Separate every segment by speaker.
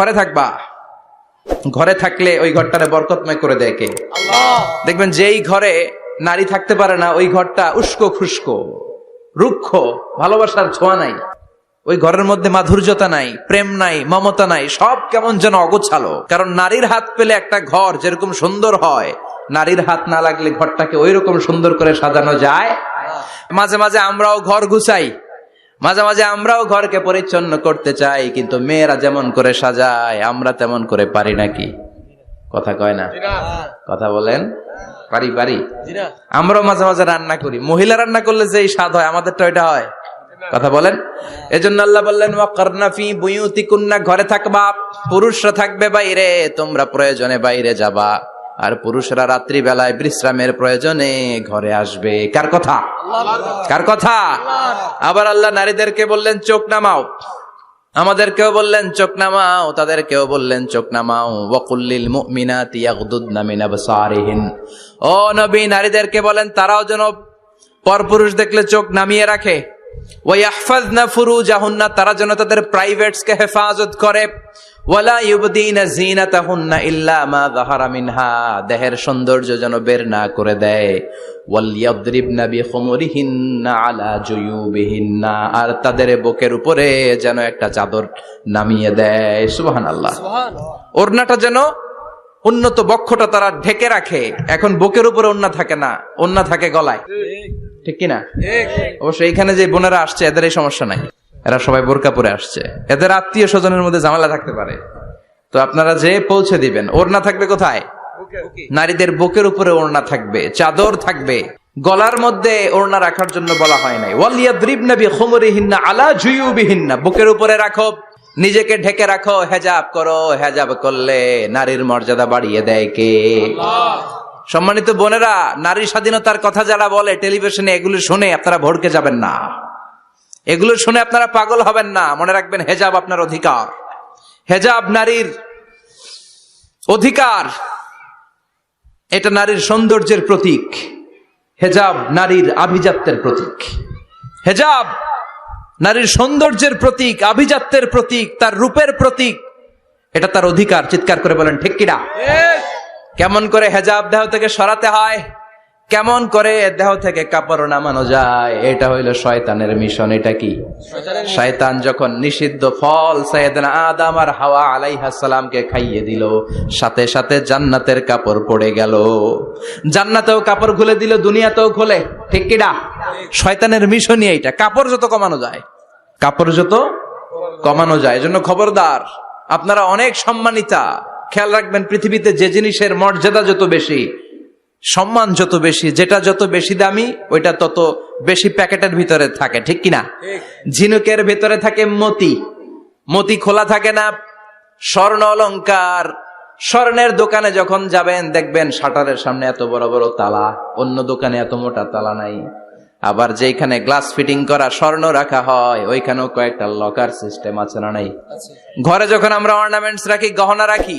Speaker 1: ঘরে থাকবা। ঘরে থাকলে ওই ঘরটারে বরকতময় করে দেয় কে? দেখবেন যেই ঘরে নারী থাকতে পারে না ওই ঘরটা উস্কো খুস্কো রুক্ষ ভালোবাসার ছোঁয়া নাই। ওই ঘরের মধ্যে মাধুর্যতা নাই প্রেম নাই মমতা নাই সব কেমন যেন অগোছালো। কারণ নারীর হাত পেলে একটা ঘর যেরকম সুন্দর হয় নারীর হাত না লাগলে ঘরটাকে ওই রকম সুন্দর করে সাজানো যায়। মাঝে মাঝে আমরাও ঘর গুছাই মাঝে মাঝে আমরাও ঘরকে পরিচ্ছন্ন করতে চাই কিন্তু মেয়েরা যেমন করে সাজায় আমরা তেমন করে পারি নাকি? কথা কয় না? কথা বলেন? পারি পারি। আমরাও মাঝে মাঝে রান্না করি। মহিলা রান্না করলে যেই স্বাদ হয় আমাদেরটা ওইটা হয়। কথা বলেন? এজন্য আল্লাহ বললেন ওয়াকারনা ফি বুয়ুতিকুন্না ঘরে থাকবা পুরুষরা থাকবে বাইরে তোমরা প্রয়োজনে বাইরে যাবা। আর পুরুষরা রাত্রি বেলায় বিশ্রামের প্রয়োজনে ঘরে আসবে। কার কথা? কার কথা? আবার আল্লাহ নারীদেরকে বললেন, চোখ নামাও। আমাদেরকেও বললেন, চোখ নামাও। তাদেরকেও বললেন, চোখ নামাও। ওয়াকুল্লিল মুমিনাতি ইয়াগদুদনা মিন আবসারিহিন। ও নবী, নারীদেরকে বলেন, তারাও যেন পরপুরুষ দেখলে চোখ নামিয়ে রাখে। ওয়াহফাজনা ফুরুজাহুন্না তারা যেন তাদের প্রাইভেটসকে হেফাজত করে। ওয়ালা ইউবদিনা জিনাতাহুন্না ইল্লা মা যাহারা মিনহা দেহের সৌন্দর্য যেন বের না করে দেয়। ওয়ালিয়াদরিবনা বিখুমুরিহিন্না আলা জুয়ুবিহিন্না আর তাদের বুকের উপরে যেন একটা চাদর নামিয়ে দেয়। সুবহানাল্লাহ। ওড়নাটা যেন উন্নত বক্ষটা তারা ঢেকে রাখে। এখন বুকের উপরে ওড়না থাকে না ওড়না থাকে গলায়। ঠিক কিনা? অবশ্য এইখানে যে বোনেরা আসছে এদের এই সমস্যা নাই। এরা সবাই বোরকা পরে আসছে। এদের আত্মীয় স্বজনের মধ্যে ঝামেলা থাকতে পারে। তো আপনারা যে পৌঁছে দিবেন ওড়না থাকবে কোথায়? নারীদের বুকের উপরে ওড়না থাকবে চাদর থাকবে। গলার মধ্যে ওড়না রাখার জন্য বলা হয় নাই। ওয়ালিয়াদ্রিবনা বিখুমরিহিন্না আলা জুয়ুবিহিন্না। বুকের উপরে রাখো নিজেকে ঢেকে রাখো হেজাব করো হেজাব করলে নারীর মর্যাদা বাড়িয়ে দেয় কে? সম্মানিত বোনেরা, নারী স্বাধীনতার কথা যারা বলে টেলিভিশনে, এগুলো শুনে আপনারা ভড়কে যাবেন না। এগুলো শুনে আপনারা পাগল হবেন না। মনে রাখবেন, হেজাব আপনার অধিকার। হেজাব নারীর অধিকার। এটা নারীর সৌন্দর্যের প্রতীক। হেজাব নারীর আভিজাত্যের প্রতীক। হেজাব নারীর সৌন্দর্যের প্রতীক, আভিজাত্যের প্রতীক, তার রূপের প্রতীক, এটা তার অধিকার। চিৎকার করে বলেন, ঠিক কিনা? কেমন করে হেজাব দেহ থেকে সরাতে হয়? কেমন করে দেহ থেকে কাপড় নামানো যায়? এটা হইল শয়তানের মিশন এটা কি? শয়তান যখন নিষিদ্ধ ফল সৈয়দনা আদম আর হাওয়া আলাইহা সালামকে খাইয়ে দিল সাথে সাথে জান্নাতের কাপড় পড়ে গেল। জান্নাতেও কাপড় খুলে দিল দুনিয়াতেও খুলে। ঠিক কিনা শয়তানের মিশনই এইটা। কাপড় যত কমানো যায় কাপড় যত কমানো যায়। এজন্য খবরদার আপনারা অনেক সম্মানিতা। খেয়াল রাখবেন পৃথিবীতে যে জিনিসের মর্যাদা যত বেশি সম্মান যত বেশি যেটা যত বেশি দামি ওইটা তত বেশি প্যাকেটের ভিতরে থাকে ঠিক কিনা? ঝিনুকের ভিতরে থাকে মতি। মতি খোলা থাকে না স্বর্ণ অলঙ্কার স্বর্ণের দোকানে যখন যাবেন দেখবেন শাটারের সামনে এত বড় বড় তালা অন্য দোকানে এত মোটা তালা নাই। আবার যেখানে গ্লাস ফিটিং করা স্বর্ণ রাখা হয় ওইখানেও কয়েকটা লকার সিস্টেম আছে না নাই? ঘরে যখন আমরা অর্নামেন্টস রাখি গহনা রাখি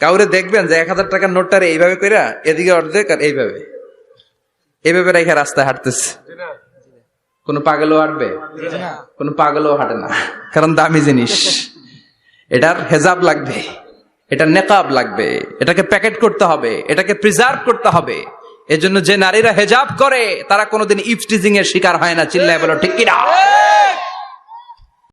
Speaker 1: কাউরে দেখবেন যে এক হাজার টাকার নোটটা এইভাবে কইরা এদিকে অর্ধেক আর এইভাবে। এইভাবে রেখে রাস্তায় হাঁটতেছে। কোনো পাগলও হাঁটবে? কোনো পাগলও হাঁটে না। কারণ দামি জিনিস। এটার হেজাব লাগবে। এটা নেকাব লাগবে। এটাকে প্যাকেট করতে হবে। এটাকে প্রিজার্ভ করতে হবে। এজন্য যে নারীরা হেজাব করে, তারা কোনোদিন ইফটিজিং এর শিকার হয় না। চিল্লায় বলো, ঠিক কিনা?